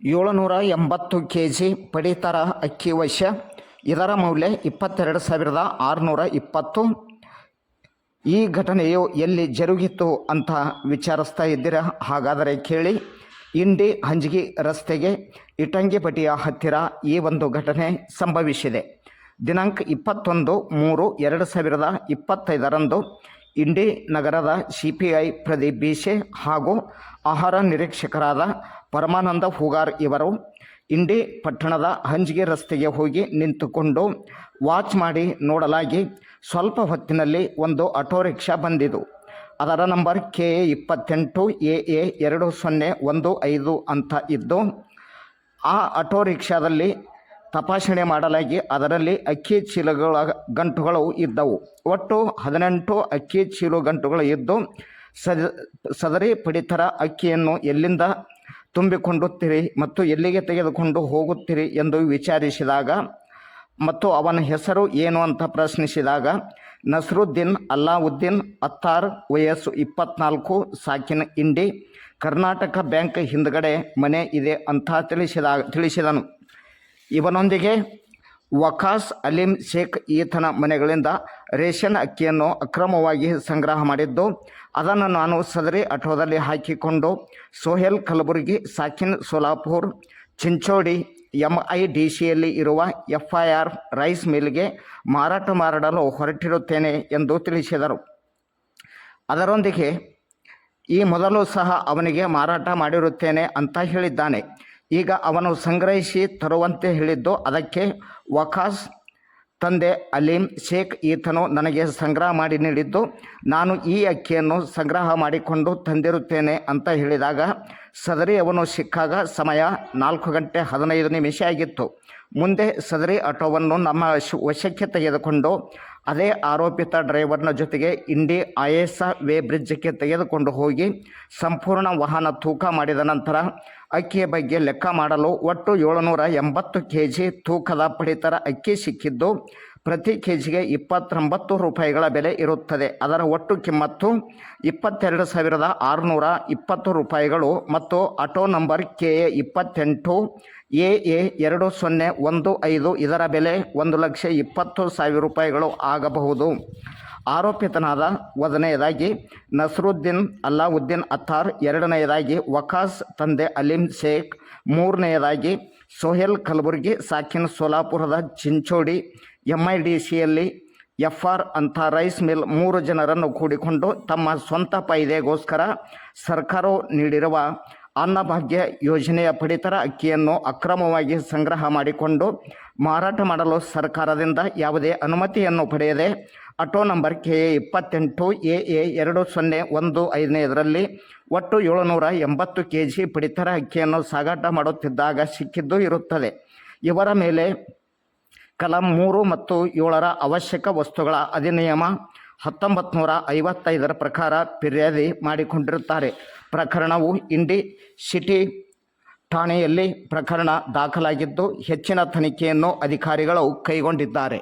ಏಳುನೂರ ಎಂಬತ್ತು K G ಪಡಿತರ ಅಕ್ಕಿ ವಶ ಇದರ ಮೌಲ್ಯ ಇಪ್ಪತ್ತೆರಡು ಸಾವಿರದ ಆರುನೂರ ಇಪ್ಪತ್ತು ಈ ಘಟನೆಯು ಎಲ್ಲಿ ಜರುಗಿತು ಅಂತ ವಿಚಾರಿಸ್ತಾ ಇದ್ದೀರ? ಹಾಗಾದರೆ ಕೇಳಿ. ಇಂಡಿ ಹಂಜಗಿ ರಸ್ತೆಗೆ ಇಟಂಗಿಪಟಿಯ ಹತ್ತಿರ ಈ ಒಂದು ಘಟನೆ ಸಂಭವಿಸಿದೆ. ದಿನಾಂಕ ಇಪ್ಪತ್ತೊಂದು ಮೂರು ಎರಡು ಸಾವಿರದ ಇಪ್ಪತ್ತೈದರಂದು ಇಂಡಿ ನಗರದ ಸಿಪಿಐ ಪ್ರದೀಪ್ ಬೀಸೆ ಹಾಗೂ ಆಹಾರ ನಿರೀಕ್ಷಕರಾದ ಪರಮಾನಂದ ಹೂಗಾರ್ ಇವರು ಇಂಡಿ ಪಟ್ಟಣದ ಹಂಜಿಗೆ ರಸ್ತೆಗೆ ಹೋಗಿ ನಿಂತುಕೊಂಡು ವಾಚ್ ಮಾಡಿ ನೋಡಲಾಗಿ ಸ್ವಲ್ಪ ಹೊತ್ತಿನಲ್ಲಿ ಒಂದು ಆಟೋ ರಿಕ್ಷಾ ಬಂದಿತು. ಅದರ ನಂಬರ್ ಕೆ ಎ ಇಪ್ಪತ್ತೆಂಟು ಎ ಎ ಎರಡು ಸೊನ್ನೆ ಒಂದು ಐದು ಅಂತ ಇದ್ದು, ಆ ಆಟೋ ರಿಕ್ಷಾದಲ್ಲಿ ತಪಾಸಣೆ ಮಾಡಲಾಗಿ ಅದರಲ್ಲಿ ಅಕ್ಕಿ ಚೀಲಗಳ ಗಂಟುಗಳು ಇದ್ದವು. ಒಟ್ಟು ಹದಿನೆಂಟು ಅಕ್ಕಿ ಚೀಲು ಗಂಟುಗಳು ಇದ್ದು, ಸದ, ಸದರಿ ಪಡಿತರ ಅಕ್ಕಿಯನ್ನು ಎಲ್ಲಿಂದ ತುಂಬಿಕೊಂಡುತ್ತೀರಿ ಮತ್ತು ಎಲ್ಲಿಗೆ ತೆಗೆದುಕೊಂಡು ಹೋಗುತ್ತೀರಿ ಎಂದು ವಿಚಾರಿಸಿದಾಗ, ಮತ್ತು ಅವನ ಹೆಸರು ಏನು ಅಂತ ಪ್ರಶ್ನಿಸಿದಾಗ, ನಸರುದ್ದೀನ್ ಅಲ್ಲಾವುದ್ದೀನ್ ಅತ್ತಾರ್ ವಯಸ್ಸು ಇಪ್ಪತ್ನಾಲ್ಕು, ಸಾಕಿನ ಇಂಡಿ, ಕರ್ನಾಟಕ ಬ್ಯಾಂಕ್ ಹಿಂದ್ಗಡೆ ಮನೆ ಇದೆ ಅಂತ ತಿಳಿಸಿದ, ತಿಳಿಸಿದನು. ಇವನೊಂದಿಗೆ ವಖಾಸ್ ಅಲಿಂ ಶೇಖ್ ಈತನ ಮನೆಗಳಿಂದ ರೇಷನ್ ಅಕ್ಕಿಯನ್ನು ಅಕ್ರಮವಾಗಿ ಸಂಗ್ರಹ ಮಾಡಿದ್ದು, ಅದನ್ನು ನಾನು ಸದರಿ ಆಟೋದಲ್ಲಿ ಹಾಕಿಕೊಂಡು Sohail Kalaburagi, ಸಾಕಿನ್ Solapur, Chinchodi M I D ಸಿಯಲ್ಲಿ ಇರುವ ಎಫ್ ಐ ಆರ್ ರೈಸ್ ಮಿಲ್ಗೆ ಮಾರಾಟ ಮಾಡಲು ಹೊರಟಿರುತ್ತೇನೆ ಎಂದು ತಿಳಿಸಿದರು. ಅದರೊಂದಿಗೆ, ಈ ಮೊದಲು ಸಹ ಅವನಿಗೆ ಮಾರಾಟ ಮಾಡಿರುತ್ತೇನೆ ಅಂತ ಹೇಳಿದ್ದಾನೆ. ಈಗ ಅವನು ಸಂಗ್ರಹಿಸಿ ತರುವಂತೆ ಹೇಳಿದ್ದು, ಅದಕ್ಕೆ ವಕಾಸ್ ತಂದೆ ಅಲೀಂ ಶೇಖ್ ಈತನು ನನಗೆ ಸಂಗ್ರಹ ಮಾಡಿ ನೀಡಿದ್ದು, ನಾನು ಈ ಅಕ್ಕಿಯನ್ನು ಸಂಗ್ರಹ ಮಾಡಿಕೊಂಡು ತಂದಿರುತ್ತೇನೆ ಅಂತ ಹೇಳಿದಾಗ ಸದರಿ ಅವನು ಸಿಕ್ಕಾಗ ಸಮಯ ನಾಲ್ಕು ಗಂಟೆ ಹದಿನೈದು ನಿಮಿಷ ಆಗಿತ್ತು. ಮುಂದೆ ಸದರಿ ಆಟೋವನ್ನು ನಮ್ಮ ವಶ- ವಶಕ್ಕೆ ತೆಗೆದುಕೊಂಡು ಅದೇ ಆರೋಪಿತ ಡ್ರೈವರ್ನ ಜೊತೆಗೆ ಇಂಡಿ ಆಯೇಸ ವೇ ಬ್ರಿಡ್ಜ್ಗೆ ತೆಗೆದುಕೊಂಡು ಹೋಗಿ ಸಂಪೂರ್ಣ ವಾಹನ ತೂಕ ಮಾಡಿದ ನಂತರ ಅಕ್ಕಿಯ ಬಗ್ಗೆ ಲೆಕ್ಕ ಮಾಡಲು ಒಟ್ಟು ಏಳುನೂರ ಎಂಬತ್ತು ಕೆ ಜಿ ತೂಕದ ಪಡಿತರ ಅಕ್ಕಿ ಸಿಕ್ಕಿದ್ದು ಪ್ರತಿ ಕೆ ಜಿಗೆ ಇಪ್ಪತ್ತೊಂಬತ್ತು ರೂಪಾಯಿಗಳ ಬೆಲೆ ಇರುತ್ತದೆ. ಅದರ ಒಟ್ಟು ಕಿಮ್ಮತ್ತು ಇಪ್ಪತ್ತೆರಡು ಸಾವಿರದ ಆರುನೂರ ಇಪ್ಪತ್ತು ರೂಪಾಯಿಗಳು ಮತ್ತು ಆಟೋ ನಂಬರ್ ಕೆ ಎ ಇಪ್ಪತ್ತೆಂಟು ಎ ಎ ಎರಡು ಸೊನ್ನೆ ಒಂದು ಐದು ಇದರ ಬೆಲೆ ಒಂದು ಲಕ್ಷ ಇಪ್ಪತ್ತು ಸಾವಿರ ರೂಪಾಯಿಗಳು ಆಗಬಹುದು. ಆರೋಪಿತನಾದ ಮೊದಲನೆಯದಾಗಿ ನಸರುದ್ದೀನ್ ಅಲ್ಲಾವುದ್ದೀನ್ ಅತ್ತಾರ್, ಎರಡನೆಯದಾಗಿ ವಕಾಸ್ ತಂದೆ ಅಲೀಂ ಶೇಖ್ ಮೂರನೆಯದಾಗಿ ಸೋಹೆಲ್ ಕಲಬುರ್ಗಿ, ಸಾಕಿನ ಸೋಲಾಪುರದ ಚಿಂಚೋಡಿ ಎಂ ಐ ಡಿ ಸಿಯಲ್ಲಿ ಎಫ್ ಆರ್ ಅಂಥ ರೈಸ್ ಮಿಲ್ ಮೂರು ಜನರನ್ನು ಕೂಡಿಕೊಂಡು ತಮ್ಮ ಸ್ವಂತ ಫಾಯ್ದೆಗೋಸ್ಕರ ಸರ್ಕಾರವು ನೀಡಿರುವ ಅನ್ನಭಾಗ್ಯ ಯೋಜನೆಯ ಪಡಿತರ ಅಕ್ಕಿಯನ್ನು ಅಕ್ರಮವಾಗಿ ಸಂಗ್ರಹ ಮಾಡಿಕೊಂಡು ಮಾರಾಟ ಮಾಡಲು ಸರ್ಕಾರದಿಂದ ಯಾವುದೇ ಅನುಮತಿಯನ್ನು ಪಡೆಯದೆ ಆಟೋ ನಂಬರ್ ಕೆ ಎ ಇಪ್ಪತ್ತೆಂಟು ಎ ಎ ಎರಡು ಸೊನ್ನೆ ಒಂದು ಐದನೇದರಲ್ಲಿ ಒಟ್ಟು ಏಳುನೂರ ಎಂಬತ್ತು ಕೆ ಜಿ ಪಡಿತರ ಅಕ್ಕಿಯನ್ನು ಸಾಗಾಟ ಮಾಡುತ್ತಿದ್ದಾಗ ಸಿಕ್ಕಿದ್ದು ಇರುತ್ತದೆ. ಇವರ ಮೇಲೆ ಕಲಂ ಮೂರು ಮತ್ತು ಏಳರ ಅವಶ್ಯಕ ವಸ್ತುಗಳ ಅಧಿನಿಯಮ ಹತ್ತೊಂಬತ್ತು ನೂರ ಐವತ್ತೈದರ ಪ್ರಕಾರ ಫಿರ್ಯಾದಿ ಮಾಡಿಕೊಂಡಿರುತ್ತಾರೆ. ಪ್ರಕರಣವು ಇಂಡಿ ಸಿಟಿ ಠಾಣೆಯಲ್ಲಿ ಪ್ರಕರಣ ದಾಖಲಾಗಿದ್ದು ಹೆಚ್ಚಿನ ತನಿಖೆಯನ್ನು ಅಧಿಕಾರಿಗಳು ಕೈಗೊಂಡಿದ್ದಾರೆ.